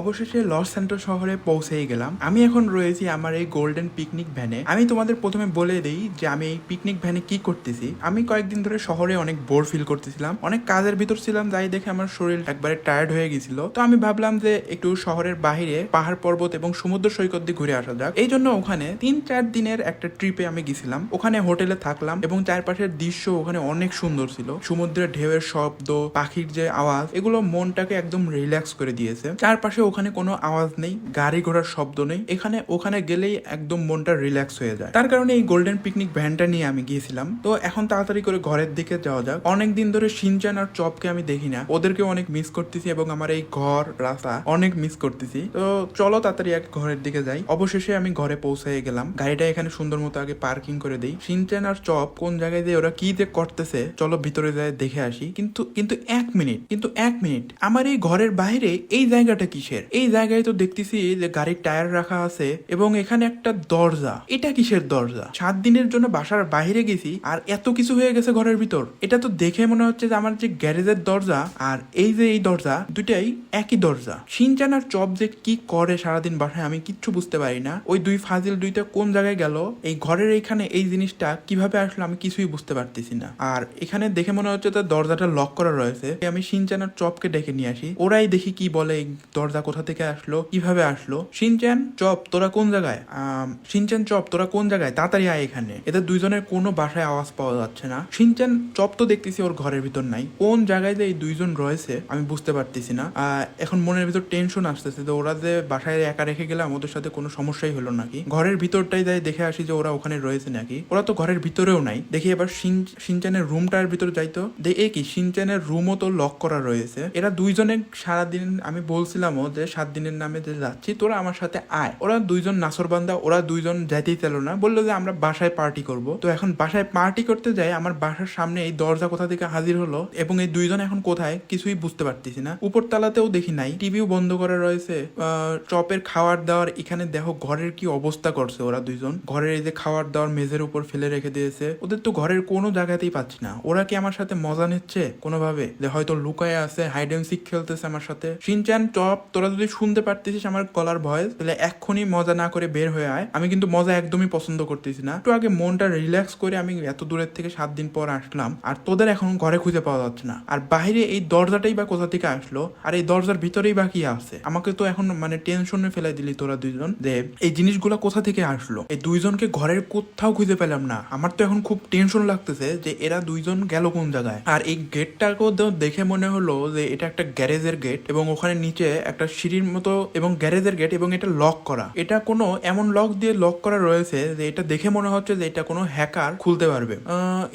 অবশেষে লস স্যান্টো শহরে পৌঁছেই গেলাম। আমি এখন রয়েছি আমার এই গোল্ডেন পিকনিক ভ্যানে আমি তোমাদের প্রথমে বলে দিই যে আমি এই পিকনিক ভ্যানে কি করতেছি। আমি কয়েকদিন ধরে শহরে অনেক বোর ফিল করতেছিলাম। অনেক কাজের ভিতর ছিলাম, যাই দেখে আমার শরীর একবারে টায়ার্ড হয়ে গেছিল। তো আমি ভাবলাম যে একটু শহরের বাইরে পাহাড় পর্বত এবং সমুদ্র সৈকত দিয়ে ঘুরে আসা যাক। এই জন্য ওখানে তিন চার দিনের একটা ট্রিপে আমি গেছিলাম। ওখানে হোটেলে থাকলাম এবং চারপাশের দৃশ্য ওখানে অনেক সুন্দর ছিল। সমুদ্রের ঢেউয়ের শব্দ, পাখির যে আওয়াজ, এগুলো মনটাকে একদম রিল্যাক্স করে দিয়েছে। চারপাশে ওখানে কোনো আওয়াজ নেই, গাড়ি ঘোড়ার শব্দ নেই, এখানে, ওখানে গেলেই একদম মনটা রিল্যাক্স হয়ে যায়। তার কারণে এই গোল্ডেন পিকনিক ভ্যানটা নিয়ে আমি গিয়েছিলাম। তো এখন তাড়াতাড়ি করে ঘরের দিকে যাওয়া যাক। অনেকদিন ধরে সিনচান আর চপকে আমি দেখি না। ওদেরকে অনেক মিস করতেছি এবং আমার এই ঘর, রাস্তা অনেক মিস করতেছি। তো চলো তাড়াতাড়ি এক ঘরের দিকে যাই। অবশেষে আমি ঘরে পৌঁছে গেলাম। গাড়িটা এখানে সুন্দর মতো আগে পার্কিং করে দিই। সিনচান আর চপ কোন জায়গায় দিয়ে ওরা কি যে করতেছে, চলো ভিতরে যায় দেখে আসি। কিন্তু কিন্তু এক মিনিট কিন্তু এক মিনিট আমার এই ঘরের বাইরে এই জায়গাটা কিসের? এই জায়গায় তো দেখতেছি যে গাড়ির টায়ার রাখা আছে এবং এখানে একটা দরজা। এটা কিসের দরজা? সাত দিনের জন্য বাসার বাইরে গেছি আর এত কিছু হয়ে গেছে ঘরের ভিতর। এটা তো দেখে মনে হচ্ছে যে আমার যে গ্যারেজের দরজা আর এই যে এই দরজা দুটাই একই দরজা। সিনচান আর চপ যে কি করে সারাদিন বাসায় আমি কিচ্ছু বুঝতে পারি না। ওই দুই ফাজিল দুইটা কোন জায়গায় গেল? এই ঘরের এইখানে এই জিনিসটা কীভাবে আসলো আমি কিছুই বুঝতে পারতেছি না। আর এখানে দেখে মনে হচ্ছে তার দরজাটা লক করা রয়েছে। আমি সিনচান আর চপকে ডেকে নিয়ে আসি। ওরাই দেখি কি বলে এই দরজা কোথা থেকে আসলো? কীভাবে আসলো? সিনচান চপ তোরা কোন জায়গায়? আম, সিনচান চপ তোরা কোন জায়গায়? তাড়াতাড়ি আয় এখানে। এদের দুইজনের কোনো বাসায় আওয়াজ পাওয়া যাচ্ছে না। সিনচান চপ তো দেখতেছি ওর ঘরের ভিতর নাই। কোন জায়গায় যে এই দুইজন রয়েছে আমি বুঝতে পারতেছি না। এখন মনের ভিতর টেনশন আসতেছে যে ওরা যে বাসায় একা রেখে গেলাম ওদের সাথে কোনো সমস্যাই হলো নাকি? ঘরের ভিতরটাই যাই দেখে আসি যে ওরা ওখানে রয়েছে নাকি? ওরা তো ঘরের ভিতরেও নাই। দেখি এবার সিন- সিনচানের রুমটার ভিতর যাইতো দেখে কি? সিনচানের রুমও তো লক করা রয়েছে। এরা দুইজনে সারাদিন আমি বলছিলামও যে সাত দিনের নামে যে যাচ্ছি, তোরা আমার সাথে আয়। ওরা দুইজন নাসর নাসরবান্দা ওরা দুইজন যাইতেই চাইলো না। বলল যে, আমরা বাসায় পার্টি করব। তো এখন বাসায় পার্টি করতে যাই, আমার বাসার সামনে এই দরজা কোথা থেকে হাজির হলো এবং এই দুইজন এখন কোথায় কিছুই বুঝতে পারতেছি না। উপর তালাতেও দেখি নাই। টিভিও বন্ধ করা রয়েছে। চপের খাবার দাওয়ার এখানে দেখো ঘরের কি অবস্থা করছে ওরা দুইজন। ঘরের এই যে খাবার দাওয়ার মেঝের উপর ফেলে রেখে দিয়েছে। ওদের তো ঘরের কোনো জায়গাতেই পাচ্ছি না। ওরা কি আমার সাথে মজা নিচ্ছে কোনোভাবে? যে হয়তো লুকায় আছে হাইড এন্ড সিক খেলতেছে আমার সাথে। সিনচান চপ, তোরা যদি শুনতে পারতেছিস আমার গলার ভয়েস, তাহলে এক্ষুনি মজা না করে বের হয়ে আয়। আমি কিন্তু মজা একদমই পছন্দ করতেছি না। একটু আগে মনটা রিল্যাক্স করে আমি এত দূরের থেকে সাত দিন পর আসলাম, আর তোদের এখন ঘরে খুঁজে পাওয়া যাচ্ছে না। আর বাইরে এই দরজাটাই বা কোথা থেকে আসলো, আর এই দরজার ভিতরেই বা কি আছে? আমাকে তো এখন মানে টেনশনে ফেলাই দিলি তোরা দুইজন। যে, এই জিনিসগুলো কোথা থেকে আসলো? এই দুইজনকে ঘরের কোথাও খুঁজে পেলাম না। আমার তো এখন খুব টেনশন লাগতেছে যে এরা দুইজন গেল কোন জায়গায়। আর এই গেটটাকেও দেখে মনে হলো যে এটা একটা গ্যারেজের গেট এবং ওখানে নিচে একটা সিঁড়ির মতো এবং গ্যারেজের গেট এবং এটা লক করা। এটা কোনো এমন লক দিয়ে লক করা রয়েছে যে এটা দেখে মনে হচ্ছে যে এটা কোনো হ্যাকার খুলতে পারবে।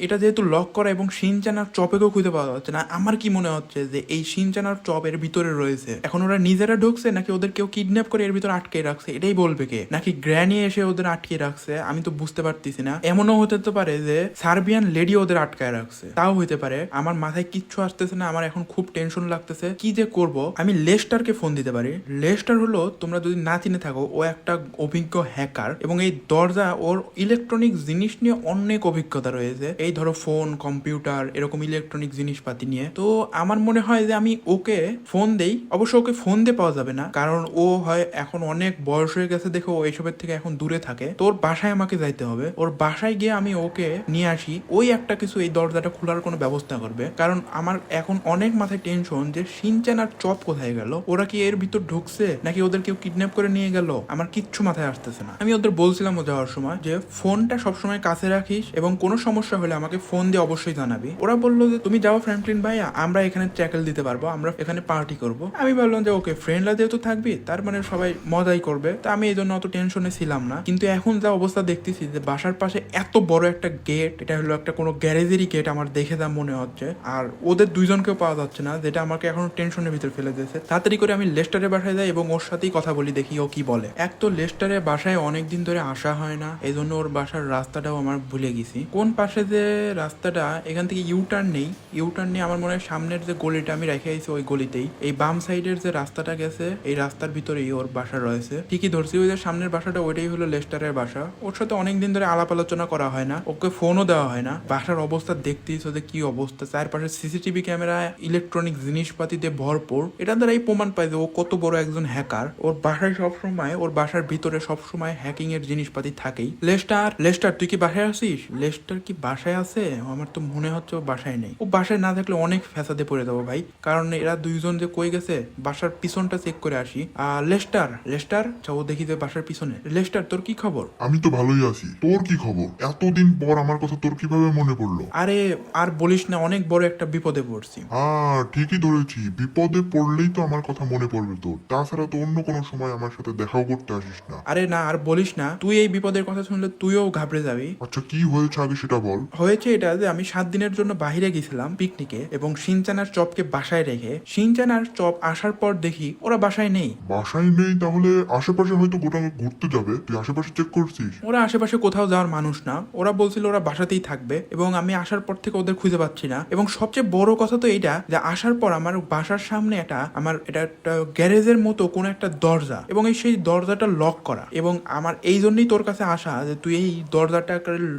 এটা যেহেতু লক করা এবং সিনচান আর চপেকেও খুঁজে পাওয়া যাচ্ছে না, আমার কি মনে হচ্ছে যে এই সিনচান আর চপ এর ভিতরে রয়েছে? এখন ওরা নিজেরা ঢুকছে নাকি ওদের কেউ কিডন্যাপ করে এর ভিতরে আটকে রাখছে? এটাই বলবে কে? নাকি গ্র্যানি এসে ওদের আটকে রাখছে? আমি তো বুঝতে পারতেছি না। এমনও হতে পারে যে সার্বিয়ান লেডি ওদের আটকায় রাখছে। তাও হইতে পারে। আমার মাথায় কিচ্ছু আসতেছে না, আমার এখন খুব টেনশন লাগতেছে। কি যে করব? আমি লেস্টারকে ফোন দিতে পারি। লেস্টার হলো তোমরা যদি না চিনে থাকো, ও একটা অভিজ্ঞ হ্যাকার এবং এই দরজা ওর ইলেকট্রনিক জিনিস নিয়ে অনেক অভিজ্ঞতা রয়েছে। এই ধরো ফোন কম্পিউটার এরকম ইলেকট্রনিক জিনিসপাতি নিয়ে। তো আমার মনে হয় যে আমি ওকে ফোন দেই। অবশ্য ওকে ফোন দিয়ে পাওয়া যাবে না, কারণ ও হয় এখন অনেক বয়স হয়ে গেছে, দেখে ও এইসবের থেকে এখন দূরে থাকে। তো ওর বাসায় আমাকে যাইতে হবে। ওর বাসায় গিয়ে আমি ওকে নিয়ে আসি। ওই একটা কিছু এই দরজাটা খোলার কোনো ব্যবস্থা করবে। কারণ আমার এখন অনেক মাথায় টেনশন যে সিনচান আর চপ কোথায় গেল? ওরা কি এর ভিতর ঢুকছে নাকি ওদের কেউ কিডন্যাপ করে নিয়ে গেল? আমার কিচ্ছু মাথায় আসতেছে না। আমি ওদের বলছিলাম ও যাওয়ার সময় যে, ফোনটা সবসময় কাছে রাখিস এবং কোনো সমস্যা হলে আমাকে ফোন দিয়ে অবশ্যই জানাবি। ওরা বলল যে, তুমি যাও ফ্র্যাঙ্কলিন ভাইয়া, আমরা এখানে ট্যাকেল দিতে পারব, আমরা এখানে পার্টি করব। আমি বললাম যে, ওকে ফ্রেন্ডরা যেহেতু থাকবি, তার মানে সবাই মজাই করবে। তা আমি এই জন্য অত টেনশনে ছিলাম না। কিন্তু এখন যা অবস্থা দেখতেছি যে, বাসার পাশে এত বড় একটা গেট এটা হলো একটা কোনো গ্যারেজেরই গেট আমার দেখে যা মনে হচ্ছে। আর ওদের দুইজনকেও পাওয়া যাচ্ছে না, যেটা আমাকে এখন টেনশনের ভিতর ফেলে দিয়েছে। তাড়াতাড়ি করে আমি লেস্টারের বাসায় যাই এবং ওর সাথেই কথা বলি, দেখি ও কি বলে। এক তো লেস্টারের বাসায় অনেকদিন ধরে আসা হয় না এই জন্য ওর বাসার রাস্তাটাও আমার ভুলে গেছি। কোন পাশে যে রাস্তাটা, এখান থেকে ইউটার্ন নেই। ইউটার্ন নেই আমার মনে হয় সামনের যে গলিটা আমি রেখে আইছি ওই গলিতেই। এই বাম সাইডের যে রাস্তাটা গেছে, এই রাস্তার ভিতরেই ওর বাসা রয়েছে। ঠিকই ধরছি, ওই যে সামনের বাসাটা, ওইটাই হলো লেস্টারের বাসা। ওর সাথে অনেকদিন ধরে আলাপ আলোচনা করা হয় না, ওকে ফোনও দেওয়া হয় না। বাসার অবস্থা দেখতেই যে কি অবস্থা, চারপাশে সিসিটিভি ক্যামেরা ইলেকট্রনিক জিনিসপাতি দিয়ে ভরপুর। এটা দ্বারাই প্রমাণ পাই যে ও কত বড় একজন হ্যাকার ওর বাসায় সবসময় ওর বাসার ভিতরে সবসময় হ্যাকিং এর জিনিসপাতি থাকেই। লেস্টার লেস্টার তুই কি বাসায় আছিস? লেস্টার কি বাসায় আছে? আমার তো মনে হচ্ছে ও বাসায় নেই। ও বাসায় না থাকলে অনেক ফ্যাসাদে পড়ে যাব ভাই। কারণ এরা দুইজন যে কই গেছে বাসার পিছনটা চেক করে আসি। আর লেস্টার লেস্টার আচ্ছা, ও দেখি যে বাসার পিছনে। লেস্টার তোর কি খবর? আমি তো ভালোই আছি। তোর কি খবর? এতদিন পর আমার কথা তোর কীভাবে মনে পড়ল? আরে আর বলিস না অনেক বড় একটা বিপদে পড়ছি। হ্যাঁ ঠিকই ধরেছি। বিপদে পড়লেই তো আমার কথা মনে পড়বে তোর তাছাড়া তো অন্য কোনো সময় আমার সাথে দেখাও করতে আসিস না। আরে না আর বলিস না তুই এই বিপদের কথা শুনলে তুইও ঘাবড়ে যাবি। আচ্ছা কি হয়েছে আগে সেটা বল। হয়েছে এটা যে আমি সাত দিনের জন্য বাইরে গেছিলাম পিকনিকে এবং সিনচানার চপকে বাসায় রেখে সিনচানার চপ আসার পর দেখি ওরা বাসায় নেই। বাসায় নেই তাহলে আশেপাশে হয়তো গোটা ঘুরতে যাবে তুই আশেপাশে চেক করছিস। ওরা আশেপাশে কোথাও যাওয়ার মানুষ না ওরা বলছিল ওরা বাসাতেই থাকবে এবং আমি আসার পর থেকে ওদের খুঁজে পাচ্ছি না। এবং সবচেয়ে বড় কথা তো এইটা যে আসার পর আমার বাসার সামনে একটা আমার এটা একটা গ্যারেজের মতো কোন একটা দরজা এবং এই সেই দরজাটা লক করা। এবং আমার এই জন্যই তোর কাছে আসা যে তুই এই দরজাটা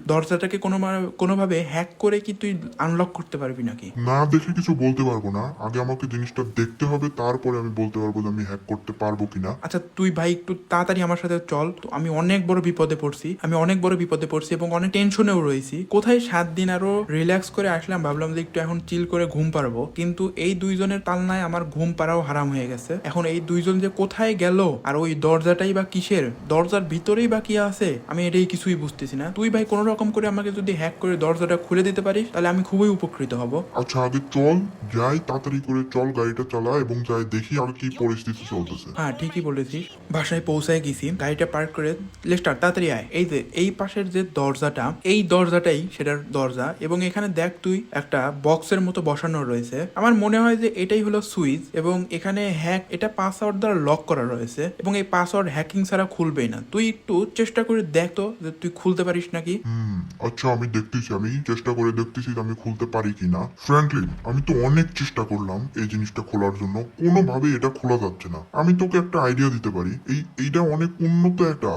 দরজাটাকে কোনো কোনোভাবে হ্যাক করে কি তুই আনলক করতে পারবি নাকি? না দেখে কিছু বলতে পারব না। আগে আমাকে জিনিসটা দেখতে হবে তারপরে আমি বলতে পারব যে আমি হ্যাক করতে পারব কিনা। আচ্ছা তুই ভাই একটু তাড়াতাড়ি আমার সাথে চল। তো আমি অনেক বড় বিপদে পড়ছি আমি অনেক বড় বিপদে পড়ছি এবং অনেক টেনশনেও রয়েছি। কোথায় সাত দিন আরও রিল্যাক্স করে আসলাম ভাবলাম যে একটু এখন চিল করে ঘুম পারব কিন্তু এই দুইজনের তালনায় আমার ঘুম পাড়াও হারাম হয়ে গেছে। এখন এই দুইজন যে কোথায় গেল আর ওই দরজাটাই বা কিসের? দরজার ভিতরেই বা কি আছে? আমি এটাই কিছুই বুঝতেছি না। তুই ভাই কোনো রকম করে আমাকে যদি হ্যাক করে দরজাটা খুলে দিতে পারিস তাহলে আমি খুবই উপকৃত হব। আচ্ছা আগে চল যাই তাড়াতাড়ি করে চল গাড়িটা চালা এবং যাই দেখি আর কি পরিস্থিতি চলতেছে। হ্যাঁ ঠিকই বলেছিস। বাসায় পৌঁছায় গেছি গাড়িটা পার্ক করে লেস্টার তাড়াতাড়ি আয়। এই যে এই পাশের যে দরজাটা এই দরজাটাই সেটার দরজা এবং এখানে দেখ তুই একটা বক্সের মতো বসানো রয়েছে। আমার মনে হয় যে এটাই হলো সুইচ এবং এখানে হ্যাক এটা পাসওয়ার্ড দ্বারা লক করা রয়েছে এবং এই পাসওয়ার্ড হ্যাকিং ছাড়া খুলবেই না। তুই একটু চেষ্টা করে দেখ তো যে তুই খুলতে পারিস নাকি। আচ্ছা আমি দেখতেছি, আমি চেষ্টা করে দেখতেছি আমি খুলতে পারি কিনা। ফ্র্যাঙ্কলিন আমি তো অনেক চেষ্টা করলাম এই জিনিসটা খোলার জন্য। কোনোভাবে এটা খোলা যাচ্ছে না। আমি তোকে একটা আইডিয়া দিতে পারি। এই, এইটা অনেক উন্নত একটা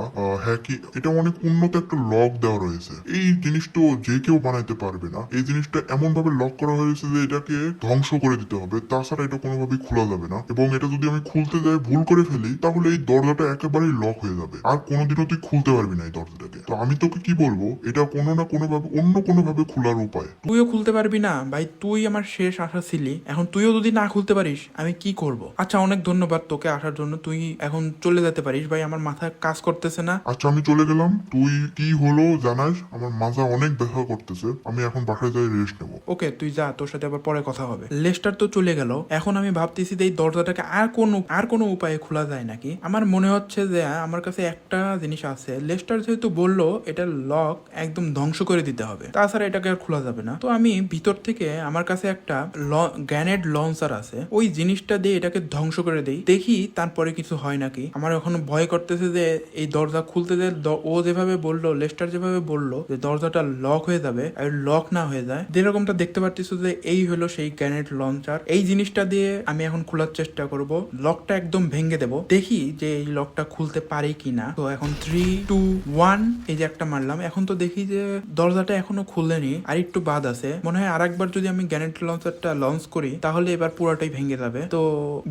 হ্যাকি এটা অনেক উন্নত একটা লক দেওয়া রয়েছে। এই জিনিসটা যে কেউ বানাইতে পারবে না। এই জিনিসটা এমন ভাবে লক করা হয়েছে যে এটাকে ধ্বংস করে দিতে হবে। তাছাড়া এটা কোনোভাবেই খোলা যাবে না। এবং এটা যদি আমি খুলতে যাই ভুল করে ফেলি তাহলে এই দরজাটা একেবারেই লক হয়ে যাবে। আর কোনোদিনও তুই খুলতে পারবি না এই দরজাটাকে। তো আমি তোকে কি বলব? এটা কোনো না কোনো ভাবে অন্য কোনো ভাবে খোলার উপায়। তুইও খুলতে পারবি না। ভাই তুই আমার শেষ আশা ছিলি এখন তুইও যদি না খুলতে পারিস আমি কি করব? আচ্ছা অনেক ধন্যবাদ তোকে আসার জন্য। তুই এখন চলে যেতে পারিস। ভাই আমার মাথায় কাজ করতেছে না। আচ্ছা আমি চলে গেলাম। তুই কি হলো জানাস? আমার মাজা অনেক ব্যথা করতেছে। আমি এখন বাসায় যাই রেস্ট নেব। ওকে তুই যা তোর সাথে আবার পরে কথা হবে। লেস্টার তো চলে গেল। এখন আমি ভাবতেছি যে এই দরজাটাকে আর কোনো, আর কোনো উপায়ে খোলা যায় নাকি? আমার মনে হচ্ছে যে, আমার কাছে একটা জিনিস আছে। লেস্টার যেহেতু বলল, এটা লক একদম ধ্বংস করে দিতে হবে। তাছাড়া এটাকে আর খোলা যাবে না। তো আমি ভিতর থেকে আমার কাছে একটা গ্যানেড লঞ্চার আছে। ওই জিনিসটা দিয়ে এটাকে ধ্বংস করে দেই। দেখি তারপরে কিছু হয় নাকি। আমার এখন ভয় করতেছে যে, এই দরজা খুলতে যে ও যেভাবে বলল, লেস্টার যেভাবে বলল, যে দরজাটা লক হয়ে যাবে আর লক না হয়ে যায়। যেরকমটা দেখতে পারতেছ যে, এই হলো সেই গ্যানেড লঞ্চার। এই জিনিসটা দিয়ে আমি এখন খোলার চেষ্টা করব। লকটা একদম ভেঙে দেব। দেখি যে এই লকটা খুলতে পারে কিনা। তো এখন থ্রি টু ওয়ান এই যে একটা মারলাম। এখন তো দেখি যে দরজাটা এখনও খুললেনি আর একটু বাদ আছে। মনে হয় আরেকবার যদি আমি গ্যানেট লঞ্চারটা লঞ্চ করি, তাহলে এবার পুরোটাই ভেঙে যাবে। তো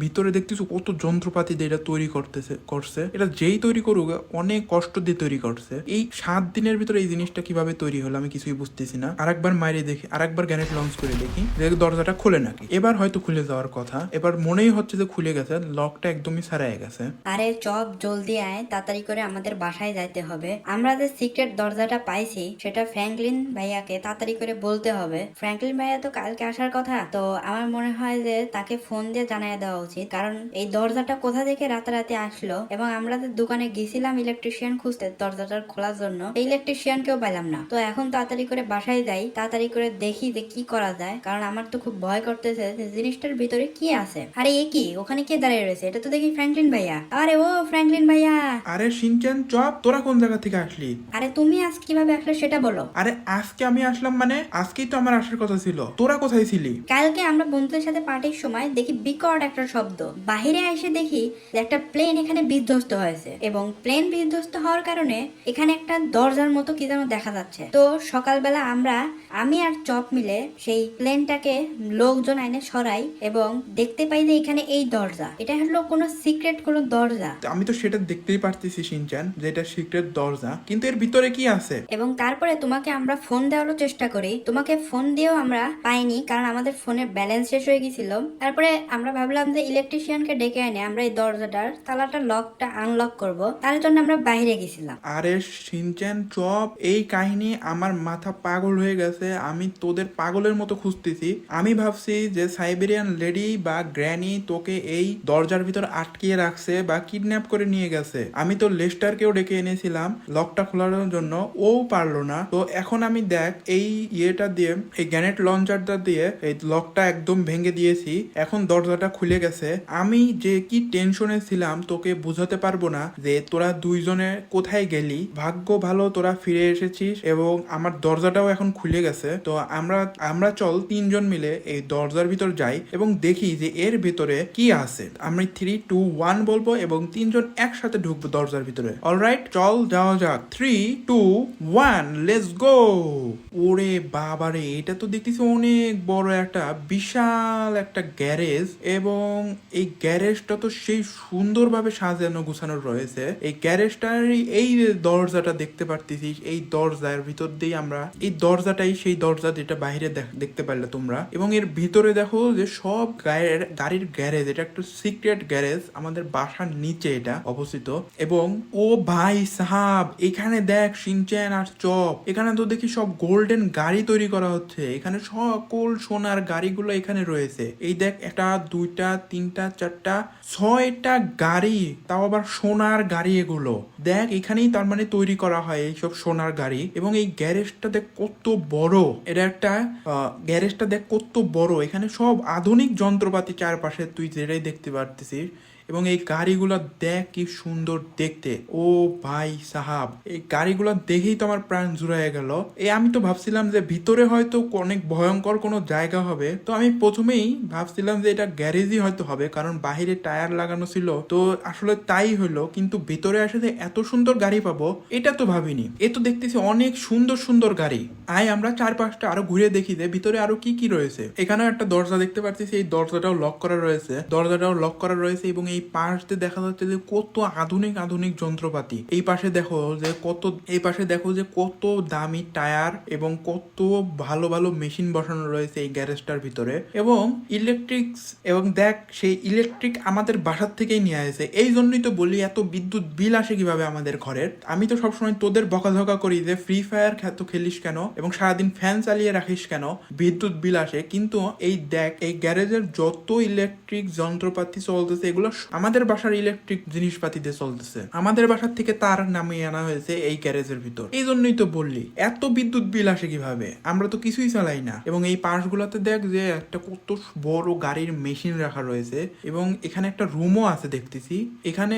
ভিতরে দেখতেছো কত যন্ত্রপাতি দিয়ে এটা তৈরি করতেছে, করছে। এটা যেই তৈরি করুক, অনেক কষ্ট দিয়ে তৈরি করছে। এই সাত দিনের ভিতরে এই জিনিসটা কীভাবে তৈরি হলো আমি কিছুই বুঝতেছি না। আর একবার মাইরে দেখি আর একবার গ্যানেট লঞ্চ করে দেখি দরজাটা খুলে নাকি। এবার হয়তো খুলে যাওয়ার কথা। এবার মনেই হচ্ছে যে খুলে গেছে লকটা একদমই সারায় গেছে। আরে চপ জলদি আয়, তাড়াতাড়ি করে আমাদের বাসায় যাইতে হবে। আমরা যে সিক্রেট দরজাটা পাইছি, সেটা ফ্র্যাঙ্কলিন ভাইয়াকে তাড়াতাড়ি করে বলতে হবে। ফ্র্যাঙ্কলিন ভাইয়া তো কালকে আসার কথা, তো আমার মনে হয় যে তাকে ফোন দিয়ে জানিয়ে দেওয়া উচিত। কারণ এই দরজাটা কোথা থেকে রাতারাতি আসলো, এবং আমরা যে দোকানে গেছিলাম ইলেকট্রিশিয়ান খুঁজতে দরজাটা খোলার জন্য এই ইলেকট্রিশিয়ানকেও পেলাম না। তো এখন তাড়াতাড়ি করে বাসায় যাই, তাড়াতাড়ি করে দেখি যে কি করা যায়, কারণ আমার তো খুব ভয় করতেছে যে জিনিসটার ভিতরে কি আছে। আরে এ কি? ওখানে কে দাঁড়িয়ে রয়েছে। এটা তো দেখি ফ্র্যাঙ্কলিন ভাইয়া। আরে ও ফ্র্যাঙ্কলিন ভাইয়া। আরে সিনচান চপ। তোরা কোন জায়গা থেকে আসলি? আরে তুমি আজ কীভাবে আসলে সেটা বলো। আরে আজকে আমি আসলাম মানে আজকেই তো আমার আসার কথা ছিল। তোরা কোথায় ছিলি? কালকে আমরা বন্ধুদের সাথে পার্টির সময় দেখি বিকট একটা শব্দ। বাহিরে এসে দেখি যে একটা প্লেন এখানে বিধ্বস্ত হয়েছে এবং প্লেন বিধ্বস্ত হওয়ার কারণে এখানে একটা দরজার মতো কি যেন দেখা যাচ্ছে। তো সকালবেলা আমরা আমি আর চপ মিলে সেই প্লেনটাকে লোকজন আইনে সরাই এবং দেখতে পাই যে এখানে এই দরজা। দরজা। এটা হলো কোনো সিক্রেট কোনো দরজা। আমি তো সেটা দেখতেই পারতেছি সিনচান যে এটা সিক্রেট দরজা। কিন্তু এর ভিতরে কি আছে? এবং তারপরে তোমাকে আমরা ফোন দেওয়ারও চেষ্টা করি। তোমাকে ফোন দিয়েও আমরা পাইনি কারণ আমাদের ফোনের ব্যালেন্স শেষ হয়ে গেছিল তারপরে আমরা ভাবলাম যে ইলেকট্রিশিয়ানকে ডেকে এনে আমরা এই দরজাটার তালাটা লকটা আনলক করব। তার জন্য আমরা বাইরে গেছিলাম আরে সিনচান চপ। এই কাহিনী আমার মাথা পাগল হয়ে গেছে। আমি তোদের পাগলের মতো খুঁজতেছি। আমি ভাবছি যে সাইবেরিয়ান লেডি বা গ্র্যানি তোকে এই দরজার ভিতর আটকিয়ে রাখছে বা কিডন্যাপ করে নিয়ে গেছে। আমি তো লেস্টারকেও ডেকে এনেছিলাম, লকটা খোলানোর জন্য। ও পারল না। তো এখন আমি দেখ, এই ইয়েটা দিয়ে, এই গ্যানেট লঞ্চারটা দিয়ে, এই লকটা একদম ভেঙে দিয়েছি। এখন দরজাটা খুলে গেছে। আমি যে কি টেনশনে ছিলাম, তোকে বুঝাতে পারব না যে তোরা দুইজনে কোথায় গেলি। ভাগ্য ভালো, তোরা ফিরে এসেছিস এবং আমার দরজাটাও এখন খুলে গেছে। তো আমরা আমরা চল তিনজন মিলে এই দরজার ভিতর যাই এবং দেখি যে এর ভিতরে কি আছে। আমি থ্রি টু ওয়ান বলব এবং তিনজন একসাথে ঢুকবো দরজার ভিতরে। অলরাইট চল যাওয়া যাক। Three two one let's go ওরে বাবারে, এটা তো দেখতেছি অনেক বড় একটা, বিশাল একটা গ্যারেজ এবং এই গ্যারেজটা তো সেই সুন্দরভাবে সাজানো, গুছানো রয়েছে। এই গ্যারেজটার এই দরজাটা দেখতে পারতেছিস এই দরজার ভিতর দিয়ে আমরা, এই দরজাটাই সেই দরজা যেটা বাইরে দেখ- দেখতে পারলে তোমরা। এবং এর ভিতরে দেখো যে সব গায়ের, গাড়ির গ্যারেজ, এটা একটা সিক্রেট গ্যারেজ আমাদের বাসার নিচে এটা অবস্থিত। এবং, ও ভাই সাহাব, এখানে দেখ সিনচ্যান আর চপ। এখানে তো দেখি সব গোল্ডেন গাড়ি তৈরি করা হচ্ছে। এখানে সকল সোনার গাড়িগুলো এখানে রয়েছে। এই দেখ, একটা, দুইটা, তিনটা, চারটা, ছয়টা গাড়ি, তাও আবার সোনার গাড়ি এগুলো। দেখ, এখানেই তার মানে তৈরি করা হয় এইসব সোনার গাড়ি। এবং এই গ্যারেজটা দেখ কত বড়। এটা একটা গ্যারেজটা দেখ কত বড়। এখানে সব আধুনিক যন্ত্রপাতি চারপাশে তুই যেটাই দেখতে পারতেছিস এবং এই গাড়িগুলো দেখ কি সুন্দর দেখতে। ও ভাই সাহাব, এই গাড়িগুলো দেখেই তো আমার প্রাণ জুড়াইয়া গেল। এই আমি তো ভাবছিলাম যে ভিতরে হয়তো অনেক ভয়ঙ্কর কোনো জায়গা হবে। তো আমি প্রথমেই ভাবছিলাম যে এটা গ্যারেজই হয়তো হবে, কারণ বাহিরে টায়ার লাগানো ছিল। তো আসলে তাই হলো কিন্তু ভিতরে আসে যে এত সুন্দর গাড়ি পাবো, এটা তো ভাবিনি। এ তো দেখতেছি অনেক সুন্দর সুন্দর গাড়ি। আয় আমরা চার পাঁচটা আরও ঘুরে দেখি যে ভিতরে আরও কি কি রয়েছে। এখানেও একটা দরজা দেখতে পাচ্ছি এই দরজাটাও লক করা রয়েছে। দরজাটাও লক করা রয়েছে এবং এই পাশ দিয়ে দেখা যাচ্ছে যে কত আধুনিক আধুনিক যন্ত্রপাতি। এই পাশে দেখো যে কত, এই পাশে দেখো যে কত দামি টায়ার এবং কত ভালো ভালো মেশিন বসানো রয়েছে এই গ্যারেজটার ভিতরে। এবং ইলেকট্রিক এবং দেখ, সেই ইলেকট্রিক আমাদের বাসার থেকেই নিয়ে আসে। এই জন্যই তো বলি এত বিদ্যুৎ বিল আসে কীভাবে আমাদের ঘরের? আমি তো সবসময় তোদের বকাঝকা করি যে ফ্রি ফায়ার খ্যাত খেলিস কেন? এবং সারাদিন ফ্যান চালিয়ে রাখিস কেন? বিদ্যুৎ বিল আসে। কিন্তু এই দেখ, এই গ্যারেজের যত ইলেকট্রিক যন্ত্রপাতি চলতেছে, এগুলো আমাদের বাসার ইলেকট্রিক জিনিসপাতি দিয়ে চলতেছে। আমাদের বাসার থেকে তার নামিয়ে আনা হয়েছে এই ক্যারেজের ভিতর। এই জন্যই তো বললি, এত বিদ্যুৎ বিল আসে কীভাবে? আমরা তো কিছুই চালাই না। এবং এই পাশগুলোতে দেখ যে একটা কত বড় গাড়ির মেশিন রাখা রয়েছে। এবং এখানে একটা রুমও আছে দেখতেছি। এখানে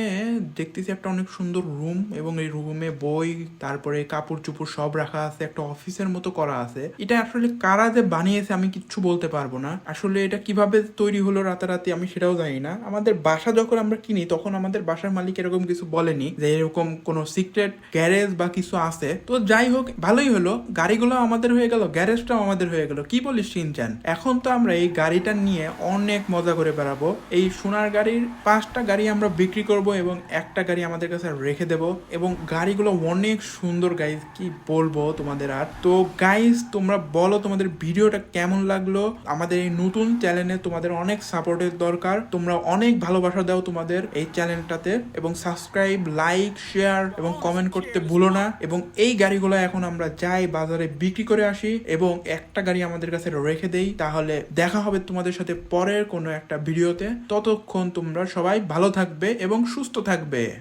দেখতেছি একটা অনেক সুন্দর রুম এবং এই রুমে বই, তারপরে কাপড় চুপড় সব রাখা আছে। একটা অফিসের মতো করা আছে। এটা আসলে কারা যে বানিয়েছে আমি কিচ্ছু বলতে পারব না। আসলে এটা কীভাবে তৈরি হলো রাতারাতি আমি সেটাও জানি না। আমাদের বাসা যখন আমরা কিনি, তখন আমাদের বাসার মালিক এরকম কিছু বলেনি যে এরকম কোনো সিক্রেট গ্যারেজ বা কিছু আছে। তো যাই হোক, ভালোই হলো। গাড়িগুলো আমাদের হয়ে গেল গ্যারেজটাও আমাদের হয়ে গেল। কি বলিস সিনচান? এখন তো আমরা এই গাড়িটা নিয়ে অনেক মজা করে বেড়াবো। এই সোনার গাড়ির পাঁচটা গাড়ি আমরা বিক্রি করব এবং একটা গাড়ি আমাদের কাছে রেখে দেব এবং গাড়িগুলো অনেক সুন্দর গাইজ কি বলব তোমাদের আর? তো গাইজ তোমরা বলো তোমাদের ভিডিওটা কেমন লাগল? আমাদের এই নতুন চ্যানেলে তোমাদের অনেক সাপোর্টের দরকার। তোমরা অনেক ভালোবাসা দাও তোমাদের এই চ্যানেলটাতে এবং সাবস্ক্রাইব, লাইক, শেয়ার এবং কমেন্ট করতে ভুলো না। এবং এই গাড়িগুলো এখন আমরা যাই বাজারে বিক্রি করে আসি এবং একটা গাড়ি আমাদের কাছে রেখে দেই। তাহলে দেখা হবে তোমাদের সাথে পরের কোনো একটা ভিডিওতে। ততক্ষণ তোমরা সবাই ভালো থাকবে এবং সুস্থ থাকবে।